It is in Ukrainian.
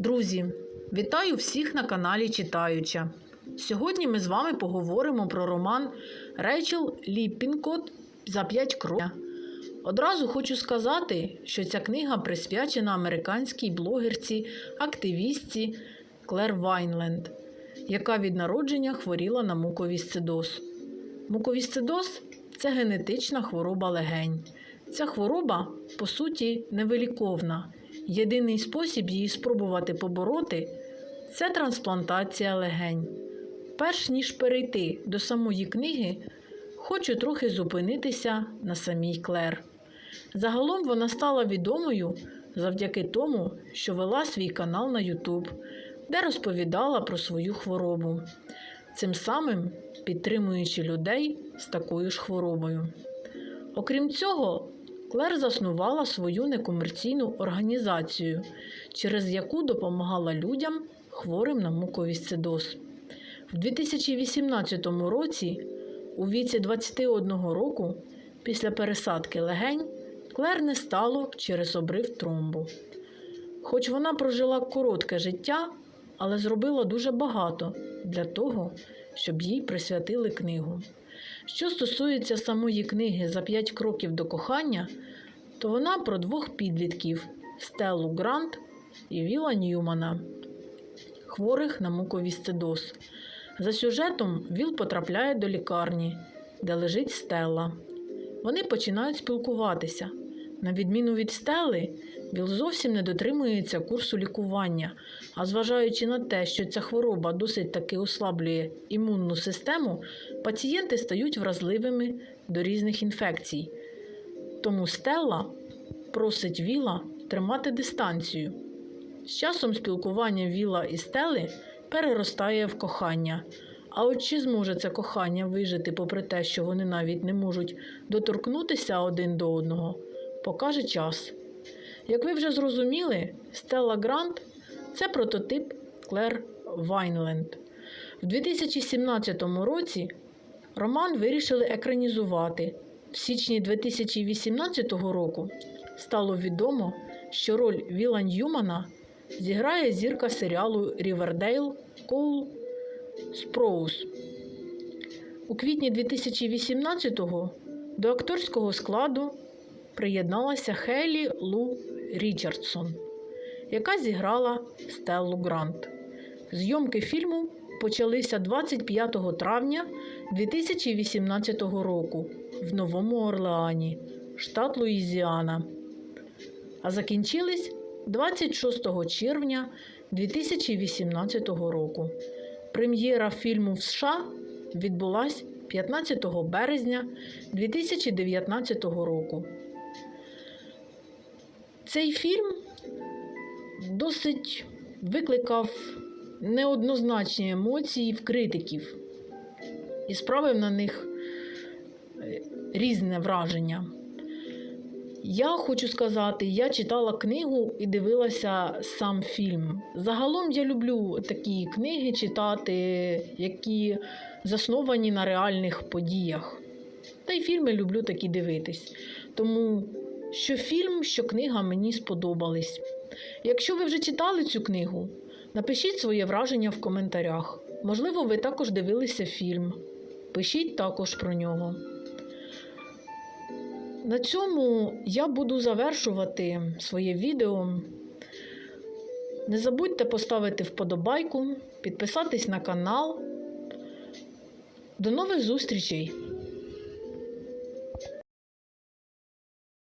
Друзі, вітаю всіх на каналі Читаюча. Сьогодні ми з вами поговоримо про роман Рейчел Ліппінкот за 5 кроків. Одразу хочу сказати, що ця книга присвячена американській блогерці, активістці Клер Вайнленд, яка від народження хворіла на муковісцидоз. Муковісцидоз – це генетична хвороба легень. Ця хвороба, по суті, невиліковна. Єдиний спосіб її спробувати побороти це трансплантація легень. Перш ніж перейти до самої книги, хочу трохи зупинитися на самій Клер. Загалом вона стала відомою завдяки тому, що вела свій канал на YouTube, де розповідала про свою хворобу, цим самим підтримуючи людей з такою ж хворобою. Окрім цього, Клер заснувала свою некомерційну організацію, через яку допомагала людям хворим на муковісцидоз. В 2018 році, у віці 21 року, після пересадки легень, Клер не стало через обрив тромбу. Хоч вона прожила коротке життя, але зробила дуже багато для того, щоб їй присвятили книгу. Що стосується самої книги за п'ять кроків до кохання, то вона про двох підлітків Стеллу Грант і Віла Ньюмана, хворих на муковісцидоз. За сюжетом Віл потрапляє до лікарні, де лежить Стелла. Вони починають спілкуватися. На відміну від Стелли, Віл зовсім не дотримується курсу лікування, а зважаючи на те, що ця хвороба досить таки ослаблює імунну систему, пацієнти стають вразливими до різних інфекцій. Тому Стелла просить Віла тримати дистанцію. З часом спілкування Віла і Стели переростає в кохання. А от чи зможе це кохання вижити, попри те, що вони навіть не можуть доторкнутися один до одного, покаже час. Як ви вже зрозуміли, Стелла Грант це прототип Клер Вайнленд. В 2017 році роман вирішили екранізувати. В січні 2018 року стало відомо, що роль Віла Ньюмана зіграє зірка серіалу Рівердейл Коул Спроус. У квітні 2018-го до акторського складу приєдналася Хейлі Лу Річардсон, яка зіграла Стеллу Грант. Зйомки фільму почалися 25 травня 2018 року в Новому Орлеані, штат Луїзіана, а закінчились 26 червня 2018 року. Прем'єра фільму в США відбулась 15 березня 2019 року. Цей фільм досить викликав неоднозначні емоції в критиків і справив на них е, різне враження. Я хочу сказати, я читала книгу і дивилася сам фільм. Загалом я люблю такі книги читати, які засновані на реальних подіях. Та й фільми люблю такі дивитись. Тому що фільм, що книга мені сподобались. Якщо ви вже читали цю книгу, напишіть своє враження в коментарях. Можливо, ви також дивилися фільм. Пишіть також про нього. На цьому я буду завершувати своє відео. Не забудьте поставити вподобайку, підписатись на канал. До нових зустрічей!